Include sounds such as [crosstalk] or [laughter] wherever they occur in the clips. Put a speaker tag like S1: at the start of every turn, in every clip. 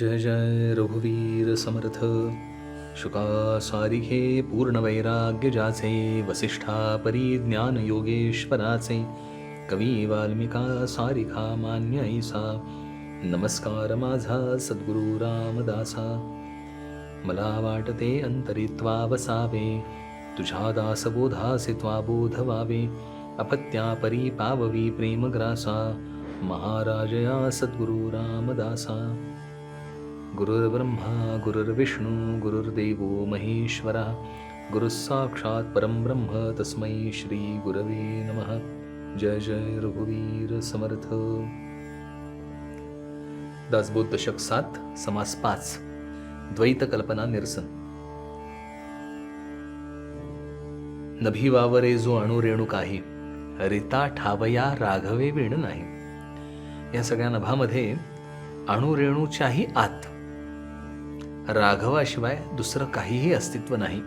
S1: जय जय रघुवीर समर्थ। शुका सारिखे पूर्णवैराग्य जाचे वसिष्ठा परिज्ञान योगेश्वराचे। कवी वाल्मिका सारिखा मान्य ऐसा। नमस्कार माझा सद्गुरु रामदासा। मला वाटते अंतरित्वा वसावे तुझ्या दासबोधासे त्वा बोध अपत्या परी पाववी प्रेमग्रासा। महाराजया सद्गुरु रामदासा। गुरुर्ब्रह्मा गुरुर्विष्णू गुरुर्देवो महेश्वरा। गुरुसाक्षात् परमब्रह्म तस्मै श्री गुरवे नमः। जय जय रघुवीर समर्थ। दासबोध दशक सात समास पाच द्वैत कल्पना निरसन। नभी वावरे जो अणु रेणू काही रिता ठावया राघवे वेण नाही। या सगळ्या नभामध्ये अणुरेणूच्याही आत राघवाशिवाय दुसरं काहीही अस्तित्व नाही.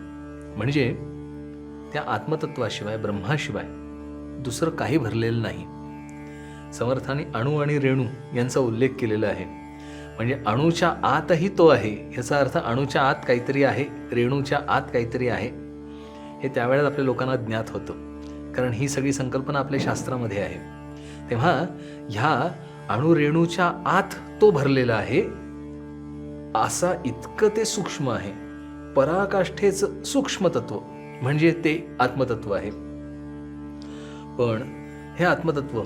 S1: म्हणजे त्या आत्मतत्वाशिवाय ब्रह्माशिवाय दुसरं काही भरलेलं नाही. समर्थाने अणू आणि रेणू यांचा उल्लेख केलेला आहे. म्हणजे अणूच्या आतही तो आहे याचा अर्थ अणूच्या आत काहीतरी आहे रेणूच्या आत काहीतरी आहे. हे त्यावेळेस आपल्या लोकांना ज्ञात होतं. कारण ही सगळी संकल्पना आपल्या शास्त्रामध्ये आहे. तेव्हा ह्या अणुरेणूच्या आत तो भरलेला आहे असा इतकं ते सूक्ष्म आहे. पराकाष्ठेचं सूक्ष्म तत्व म्हणजे ते आत्मतत्व आहे. पण हे आत्मतत्व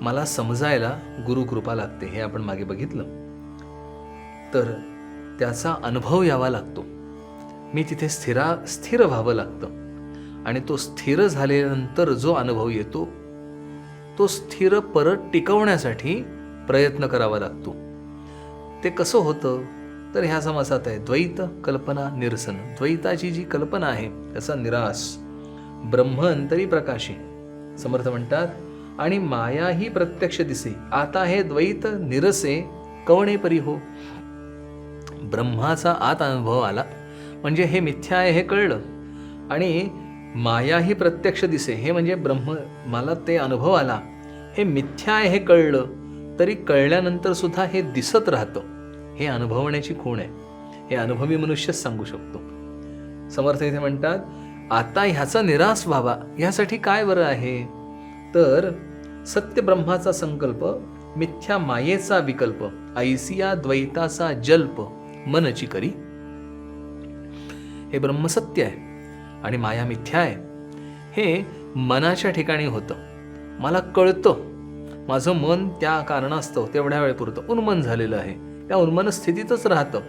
S1: मला समजायला गुरुकृपा लागते हे आपण मागे बघितलं. तर त्याचा अनुभव यावा लागतो. मी तिथे स्थिरा स्थिर व्हावं लागतं. आणि तो स्थिर झाल्यानंतर जो अनुभव येतो तो स्थिर परत टिकवण्यासाठी प्रयत्न करावा लागतो. ते कसं होतं? तर ह्या समासात आहे द्वैत कल्पना निरसन. द्वैताची जी कल्पना आहे त्याचा निरास. ब्रह्म अंतरी प्रकाशी. समर्थ म्हणतात आणि माया ही प्रत्यक्ष दिसे. आता हे द्वैत निरसे कवणे परी हो? ब्रह्माचा आत अनुभव आला. म्हणजे हे मिथ्या आहे हे कळलं. आणि माया ही प्रत्यक्ष दिसे. हे म्हणजे ब्रह्म मला ते अनुभव आला. हे मिथ्या आहे हे कळलं. तरी कळल्यानंतर सुद्धा हे दिसत राहतं. हे अनुभवण्याची खूण आहे. हे अनुभवी मनुष्यच सांगू शकतो. समर्थ इथे म्हणतात आता ह्याचा निराश व्हावा ह्यासाठी काय बरं आहे? तर सत्य ब्रह्माचा संकल्प मिथ्या मायेचा विकल्प ऐसिया द्वैताचा जल्प मनची करी. हे ब्रह्म सत्य आहे आणि माया मिथ्या आहे. हे मनाच्या ठिकाणी होतं. मला कळतं. माझं मन त्या कारणास्तव तेवढ्या वेळेपुरतं उन्मन झालेलं आहे. त्या उन्मन स्थितीतच राहतं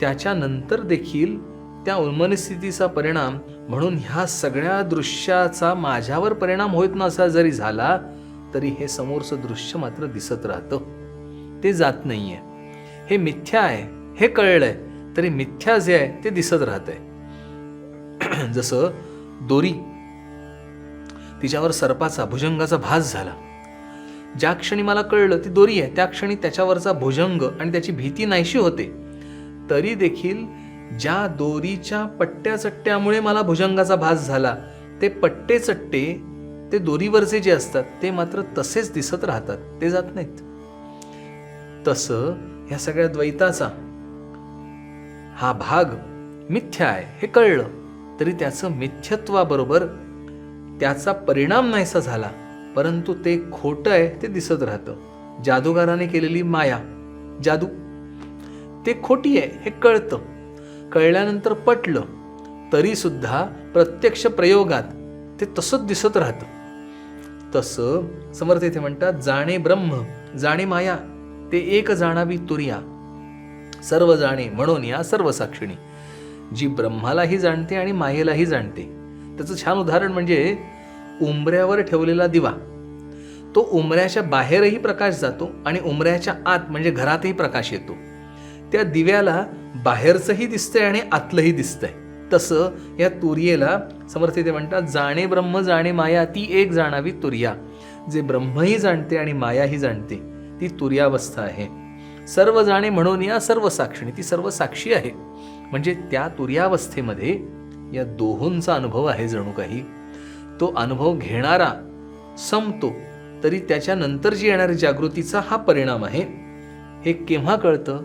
S1: त्याच्यानंतर देखील त्या उन्मन स्थितीचा परिणाम म्हणून ह्या सगळ्या दृश्याचा माझ्यावर परिणाम होत नसा जरी झाला तरी हे समोरचं दृश्य मात्र दिसत राहतं. ते जात नाहीये. हे मिथ्या आहे हे कळलंय तरी मिथ्या जे आहे ते दिसत राहतंय. [clears throat] जसं दोरी तिच्यावर सर्पाचा भुजंगाचा भास झाला. ज्या क्षणी मला कळलं ती दोरी आहे त्या क्षणी त्याच्यावरचा भुजंग आणि त्याची भीती नाहीशी होते. तरी देखील ज्या दोरीच्या पट्ट्या चट्ट्यामुळे मला भुजंगाचा भास झाला ते पट्टे चट्टे ते दोरीवरचे जे असतात ते मात्र तसेच दिसत राहतात ते जात नाहीत. तसं ह्या सगळ्या द्वैताचा हा भाग मिथ्या आहे हे कळलं. तरी त्याचं मिथ्यत्वाबरोबर त्याचा परिणाम नाहीसा झाला. परंतु ते खोटं आहे ते दिसत राहतं. जादूगाराने केलेली माया. जादू. ते खोटी आहे हे कळतं. कळल्यानंतर पटलं. तरीसुद्धा प्रत्यक्ष प्रयोगात ते तसंच दिसत राहतं. तसं समर्थ इथे म्हणतात जाणे ब्रह्म जाणे माया ते एक जाणावी तुर्या. सर्व जाणे म्हणून या सर्व साक्षिणी जी ब्रह्मालाही जाणते आणि मायेलाही जाणते. त्याचं छान उदाहरण म्हणजे उंबऱ्यावर ठेवलेला दिवा. तो उंबऱ्याच्या बाहेरही प्रकाश जातो आणि उंबऱ्याच्या आत म्हणजे घरातही प्रकाश येतो. त्या दिव्याला बाहेरचंही दिसतंय आणि आतलंही दिसतंय. तसं या तुर्येला समर्थ ते म्हणतात जाणे ब्रह्म जाणे माया ती एक जाणावी तुर्या. जे ब्रह्मही जाणते आणि मायाही जाणते ती तुर्यावस्था आहे. सर्व जाणे म्हणून या सर्व साक्षिणी ती सर्व साक्षी आहे. म्हणजे त्या तुर्यावस्थेमध्ये या दोहोंचा अनुभव आहे जणू काही. तो अनुभव घेणारा संपतो. तरी त्याच्यानंतर जी येणारी जागृतीचा हा परिणाम आहे हे केव्हा कळतं?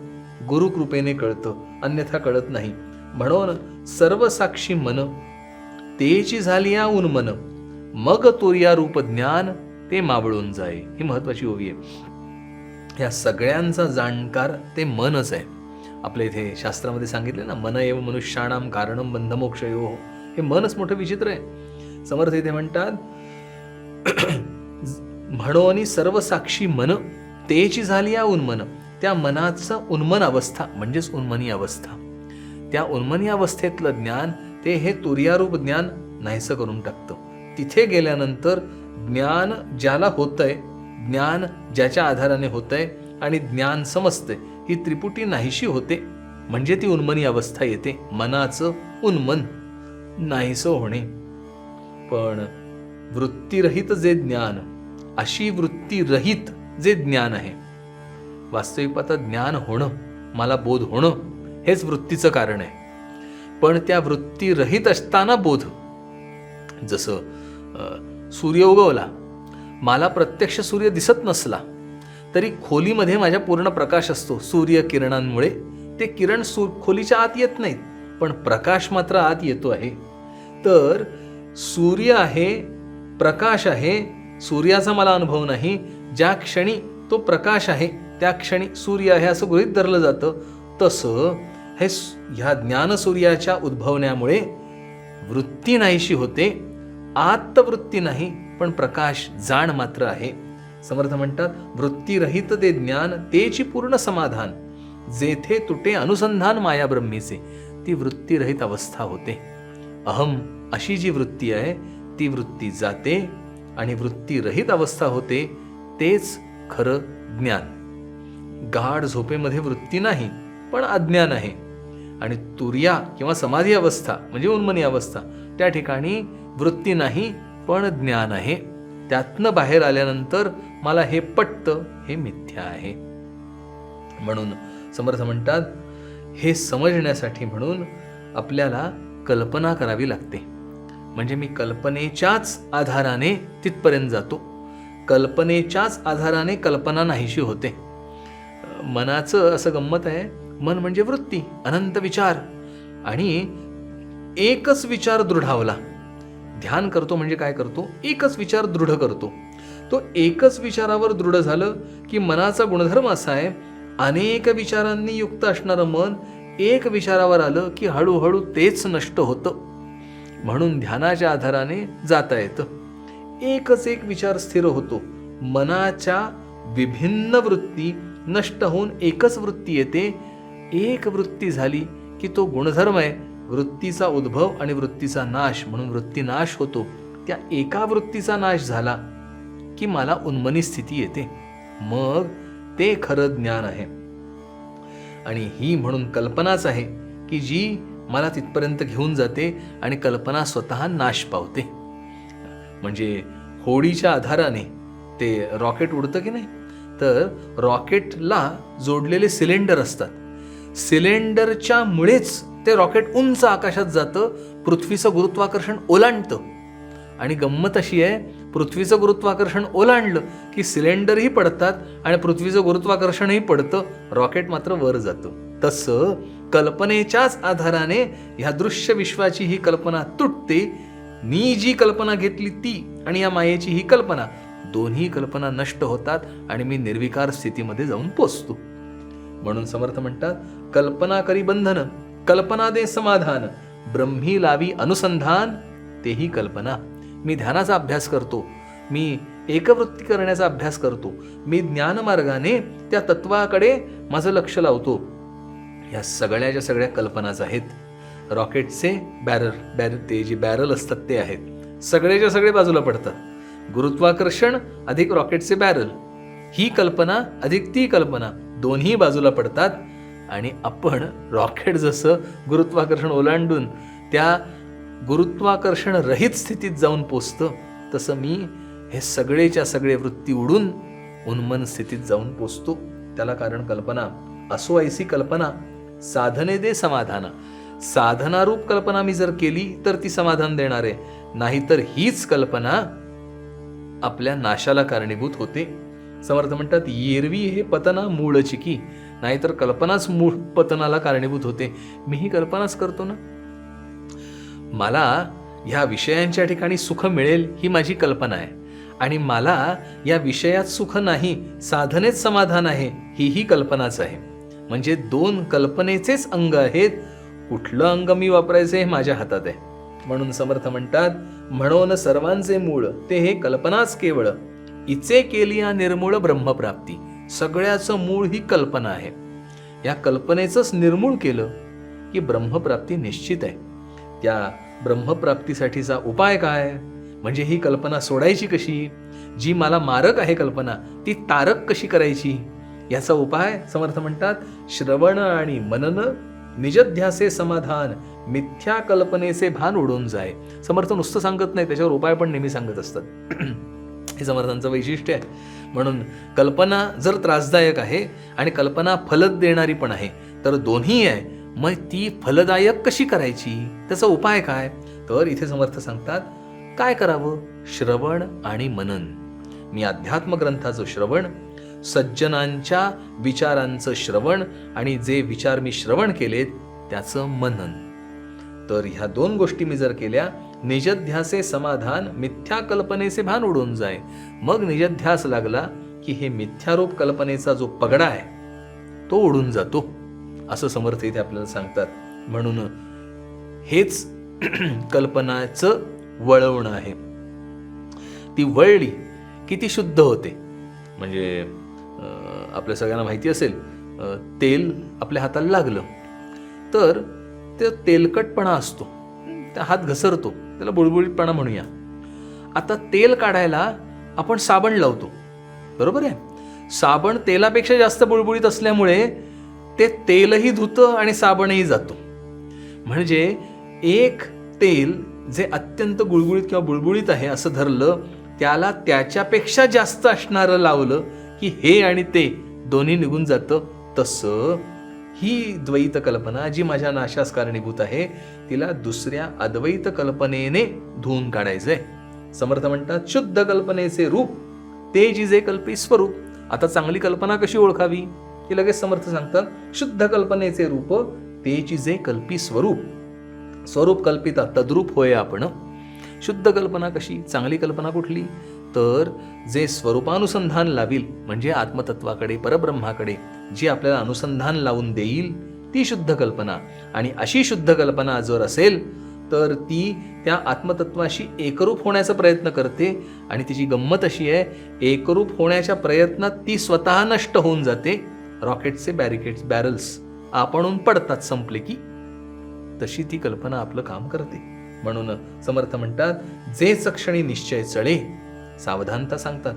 S1: गुरुकृपेने कळतं अन्यथा कळत नाही. म्हणून सर्वसाक्षी मन तेची झाली या उन्मन मग तोरिया रूप ज्ञान ते मावळून जाय. ही महत्वाची ओवी आहे. या सगळ्यांचा जाणकार ते मनच आहे. आपल्या इथे शास्त्रामध्ये सांगितले ना मन एव मनुष्याणाम कारणम बंधमोक्षयो. हे मनच मोठं विचित्र आहे. समर्थ इथे म्हणतात म्हणून सर्वसाक्षी मन तेची झाली या उन्मन. त्या मनाचं उन्मन अवस्था म्हणजेच उन्मनी अवस्था. त्या उन्मनी अवस्थेतलं ज्ञान ते हे तुर्यारूप ज्ञान नाहीसं करून टाकतं. तिथे गेल्यानंतर ज्ञान ज्याला होतंय ज्ञान ज्याच्या आधाराने होतंय आणि ज्ञान समजतंय ही त्रिपुटी नाहीशी होते. म्हणजे ती उन्मनी अवस्था येते मनाचं उन्मन नाहीसं होणे. पण वृत्तीरहित जे ज्ञान अशी वृत्ती रहित जे ज्ञान आहे. वास्तविक आता ज्ञान होणं मला बोध होणं हेच वृत्तीचं कारण आहे. पण त्या वृत्ती रहित असताना बोध. जसं सूर्य उगवला मला प्रत्यक्ष सूर्य दिसत नसला तरी खोलीमध्ये माझ्या पूर्ण प्रकाश असतो. सूर्य किरणांमुळे ते किरण सू खोलीच्या आत येत नाहीत पण प्रकाश मात्र आत येतो आहे. तर सूर्य आहे प्रकाश आहे सूर्याचा मला अनुभव नाही. ज्या क्षणी तो प्रकाश आहे त्या क्षणी सूर्य आहे असं गृहित धरलं जातं. तसं हे ह्या ज्ञानसूर्याच्या उद्भवण्यामुळे वृत्ती नाहीशी होते. आत्तवृत्ती नाही पण प्रकाश जाण मात्र आहे. समर्थ म्हणतात वृत्तीरहित ते ज्ञान तेची पूर्ण समाधान. जेथे तुटे अनुसंधान माया ब्रह्मीचे ती वृत्तीरहित अवस्था होते. अहम अशी जी वृत्ती आहे ती वृत्ती जाते आणि वृत्तीरहित अवस्था होते तेच खरं ज्ञान. गाढ झोपेमध्ये वृत्ती नाही पण अज्ञान आहे. आणि तुर्या किंवा समाधी अवस्था म्हणजे उन्मनी अवस्था त्या ठिकाणी वृत्ती नाही पण ज्ञान आहे. त्यातनं बाहेर आल्यानंतर मला हे पटतं हे मिथ्या आहे. म्हणून समर्थ म्हणतात हे समजण्यासाठी म्हणून आपल्याला कल्पना करावी लागते. म्हणजे मी कल्पनेच्याच आधाराने तिथपर्यंत जातो. कल्पनेच्याच आधाराने कल्पना नाहीशी होते. मनाचं असं गंमत आहे मन म्हणजे वृत्ती अनंत विचार. आणि एकच विचार दृढावला. ध्यान करतो म्हणजे काय करतो? एकच विचार दृढ करतो. तो एकच विचारावर दृढ झालं की मनाचा गुणधर्म असा आहे अनेक विचारांनी युक्त असणारं मन एक विचारावर आलं की हळूहळू तेच नष्ट होतं. म्हणून ध्यानाच्या आधाराने जाता येतं. एकच एक विचार स्थिर होतो. मनाच्या विभिन्न वृत्ती नष्ट होऊन एकच वृत्ती येते. एक वृत्ती झाली की तो गुणधर्म आहे. वृत्तीचा उद्भव आणि वृत्तीचा नाश म्हणून वृत्ती नाश होतो. त्या एका वृत्तीचा नाश झाला की मला उन्मनी स्थिती येते. मग ते खरं ज्ञान आहे. आणि ही म्हणून कल्पनाच आहे की जी मला तिथपर्यंत घेऊन जाते आणि कल्पना स्वतः नाश पावते. म्हणजे होडीच्या आधाराने ते रॉकेट उडतं की नाही? तर रॉकेटला जोडलेले सिलेंडर असतात. सिलेंडरच्या मुळेच ते रॉकेट उंच आकाशात जातं पृथ्वीचं गुरुत्वाकर्षण ओलांडतं. आणि गंमत अशी आहे पृथ्वीचं गुरुत्वाकर्षण ओलांडलं की सिलेंडरही पडतात आणि पृथ्वीचं गुरुत्वाकर्षणही पडतं रॉकेट मात्र वर जातं. तसं कल्पनेच्याच आधाराने ह्या दृश्य विश्वाची ही कल्पना तुटते. मी जी कल्पना घेतली ती आणि या मायेची ही कल्पना दोन्ही कल्पना नष्ट होतात आणि मी निर्विकार स्थितीमध्ये जाऊन पोचतो. म्हणून समर्थ म्हणतात कल्पना करी बंधन कल्पना दे समाधान ब्रह्मी लावी अनुसंधान तेही कल्पना. मी ध्यानाचा अभ्यास करतो मी एकवृत्ती करण्याचा अभ्यास करतो मी ज्ञानमार्गाने त्या तत्वाकडे माझं लक्ष लावतो ह्या सगळ्याच्या सगळ्या कल्पनाच आहेत रॉकेटचे बॅरल बॅर ते जे बॅरल असतात ते आहेत. सगळेच्या सगळे बाजूला पडतात. गुरुत्वाकर्षण अधिक रॉकेटचे बॅरल. ही कल्पना अधिक ती कल्पना दोन्ही बाजूला पडतात आणि आपण रॉकेट जसं गुरुत्वाकर्षण ओलांडून त्या गुरुत्वाकर्षण रहित स्थितीत जाऊन पोचतं तसं मी हे सगळेच्या सगळे वृत्ती उडून उन्मन स्थितीत जाऊन पोचतो. त्याला कारण कल्पना असो ऐसी कल्पना साधने दे समाधान. साधनारूप कल्पना मी जर केली तर ती समाधान देणार. आहे नाहीतर हीच कल्पना आपल्या नाशाला कारणीभूत होते. समर्थ म्हणतात येरवी हे पतना मूळ चिकी. नाहीतर कल्पनाच मूळ पतनाला कारणीभूत होते. मी ही कल्पनाच करतो ना? मला ह्या विषयांच्या ठिकाणी सुख मिळेल ही माझी कल्पना आहे. आणि मला या विषयात सुख नाही साधनेत समाधान आहे ही ही कल्पनाच आहे. म्हणजे दोन कल्पनेचेच अंग आहेत. कुठलं अंग मी वापरायचं हे माझ्या हातात आहे. म्हणून समर्थ म्हणतात म्हणून सर्वांचे मूळ ते हे कल्पनाच केवळ. इचे केली या निर्मूळ ब्रह्मप्राप्ती. सगळ्याचं मूळ ही कल्पना आहे. या कल्पनेचंच निर्मूळ केलं की ब्रह्मप्राप्ती निश्चित आहे. त्या ब्रह्मप्राप्तीसाठीचा उपाय काय? म्हणजे ही कल्पना सोडायची कशी? जी मला मारक आहे कल्पना ती तारक कशी करायची? याचा उपाय समर्थ म्हणतात श्रवण आणि मनन निजध्यासे समाधान मिथ्या कल्पनेचे भान उडून जाय. समर्थ नुसतं सांगत नाही त्याच्यावर उपाय पण नेहमी सांगत असतात. [clears throat] हे समर्थांचं वैशिष्ट्य आहे. म्हणून कल्पना जर त्रासदायक आहे आणि कल्पना फलद देणारी पण आहे तर दोन्ही आहे. मग ती फलदायक कशी करायची? त्याचा उपाय काय? तर इथे समर्थ सांगतात काय करावं? श्रवण आणि मनन. मी अध्यात्म ग्रंथाचं श्रवण सज्जनांच्या विचारांचं श्रवण आणि जे विचार मी श्रवण केलेत त्याचं मनन. तर ह्या दोन गोष्टी मी जर केल्या निजध्यासे समाधान मिथ्या कल्पनेचे भान उडून जाय. मग निजध्यास लागला की हे मिथ्यारूप कल्पनेचा जो पगडा आहे तो उडून जातो. असं समर्थ इथे आपल्याला सांगतात. म्हणून हेच [clears throat] कल्पनाचं वळवणं आहे. ती वळली की ती शुद्ध होते. म्हणजे आपल्या सगळ्यांना माहिती असेल तेल आपल्या हाताला लागलं तर ते तेलकटपणा असतो. त्या हात घसरतो. त्याला बुळबुळीतपणा म्हणूया. आता तेल काढायला आपण साबण लावतो. बरोबर आहे? साबण तेलापेक्षा जास्त बुळबुळीत असल्यामुळे ते तेलही धुतं आणि साबणही जातो. म्हणजे एक तेल जे अत्यंत गुळगुळीत किंवा बुळबुळीत आहे असं धरलं त्याला त्याच्यापेक्षा जास्त असणारं लावलं की हे आणि ते. दोन्ही निघून जातं तसं. ही द्वैत कल्पना जी माझ्या नाशास कारणीभूत आहे तिला दुसऱ्या अद्वैत कल्पनेने धुवून काढायचंय. समर्थ म्हणतात शुद्ध कल्पनेचे रूप ते जी जे कल्पी स्वरूप आता चांगली कल्पना कशी ओळखावी? की लगेच समर्थ सांगतात शुद्ध कल्पनेचे रूप ते जी जे कल्पी स्वरूप. स्वरूप कल्पिता तद्रूप होय आपण. शुद्ध कल्पना कशी? चांगली कल्पना कुठली? तर जे स्वरूपानुसंधान लावील म्हणजे आत्मतत्वाकडे परब्रह्माकडे जी आपल्याला अनुसंधान लावून देईल ती शुद्ध कल्पना. आणि अशी शुद्ध कल्पना जर असेल तर ती त्या आत्मतत्वाशी एकरूप होण्याचा प्रयत्न करते. आणि तिची गंमत अशी आहे एकरूप होण्याच्या प्रयत्नात ती स्वतः नष्ट होऊन जाते. रॉकेटचे बॅरिकेड्स बॅरल्स आपणून पडतात संपले की तशी ती कल्पना आपलं काम करते. म्हणून समर्थ म्हणतात जेच क्षणी निश्चय चळे सावधानता सांगतात.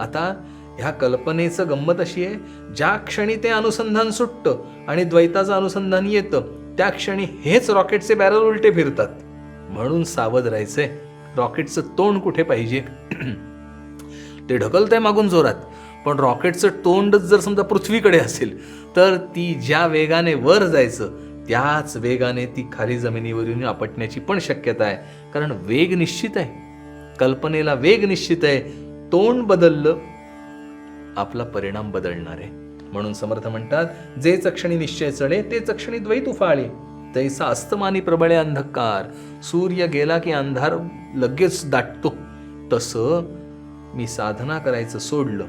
S1: आता ह्या कल्पनेचं गंमत अशी आहे ज्या क्षणी ते अनुसंधान सुटतं आणि द्वैताचं अनुसंधान येतं त्या क्षणी हेच रॉकेटचे बॅरल उलटे फिरतात. म्हणून सावध राहायचंय. रॉकेटचं तोंड कुठे पाहिजे? [clears throat] ते ढकलतंय मागून जोरात. पण रॉकेटचं तोंडच जर समजा पृथ्वीकडे असेल तर ती ज्या वेगाने वर जायचं त्याच वेगाने ती खाली जमिनीवरून आपटण्याची पण शक्यता आहे. कारण वेग निश्चित आहे. कल्पनेला वेग निश्चित आहे. तोंड बदललं आपला परिणाम बदलणार आहे. म्हणून समर्थ म्हणतात जे चक्षणी निश्चय चढे ते चक्षणी द्वैत उफाळे. तैसा अस्तमानी प्रबळे अंधकार. सूर्य गेला की अंधार लगेच दाटतो. तसं मी साधना करायचं सोडलं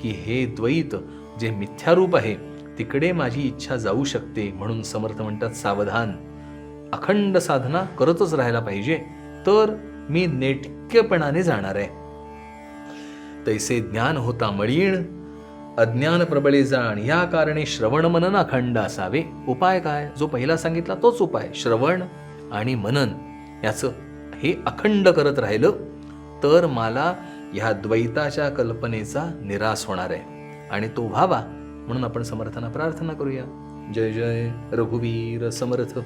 S1: की हे द्वैत जे मिथ्यारूप आहे तिकडे माझी इच्छा जाऊ शकते. म्हणून समर्थ म्हणतात सावधान. अखंड साधना करतच राहायला पाहिजे. तर मी नेट मुख्यपणाने जाणार आहे. तैसे ज्ञान होता मळीण अज्ञान प्रबळे जाण या कारणे श्रवण मनन अखंड असावे. उपाय काय? जो पहिला सांगितला तोच उपाय. श्रवण आणि मनन याचं हे अखंड करत राहिलं तर मला ह्या द्वैताच्या कल्पनेचा निराश होणार आहे. आणि तो व्हावा म्हणून आपण समर्थांना प्रार्थना करूया. जय जय रघुवीर समर्थ.